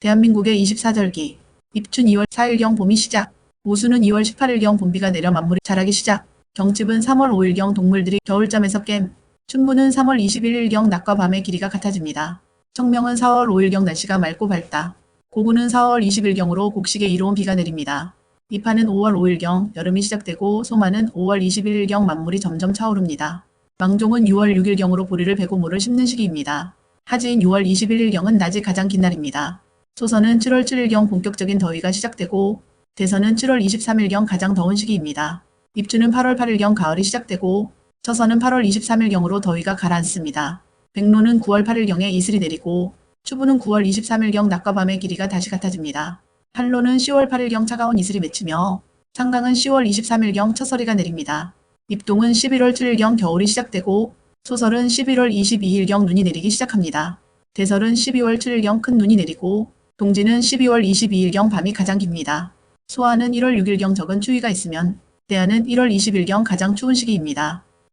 대한민국의 24절기. 입춘 2월 4일경 봄이 시작. 우수는 2월 18일경 봄비가 내려 만물이 자라기 시작. 경칩은 3월 5일경 동물들이 겨울잠에서 깸. 춘부는 3월 21일경 낮과 밤의 길이가 같아집니다. 청명은 4월 5일경 날씨가 맑고 밝다. 고구는 4월 20일경으로 곡식에 이로운 비가 내립니다. 이파는 5월 5일경 여름이 시작되고 소마는 5월 21일경 만물이 점점 차오릅니다. 망종은 6월 6일경으로 보리를 베고 모를 심는 시기입니다. 하지인 6월 21일경은 낮이 가장 긴 날입니다. 소선은 7월 7일경 본격적인 더위가 시작되고 대선은 7월 23일경 가장 더운 시기입니다. 입추는 8월 8일경 가을이 시작되고 처선은 8월 23일경으로 더위가 가라앉습니다. 백로는 9월 8일경에 이슬이 내리고 추부는 9월 23일경 낮과 밤의 길이가 다시 같아집니다. 한로는 10월 8일경 차가운 이슬이 맺히며 창강은 10월 23일경 첫서리가 내립니다. 입동은 11월 7일경 겨울이 시작되고 소설은 11월 22일경 눈이 내리기 시작합니다. 대설은 12월 7일경 큰 눈이 내리고 동지는 12월 22일경 밤이 가장 깁니다. 소아는 1월 6일경 적은 추위가 있으면 대하는 1월 20일경 가장 추운 시기입니다.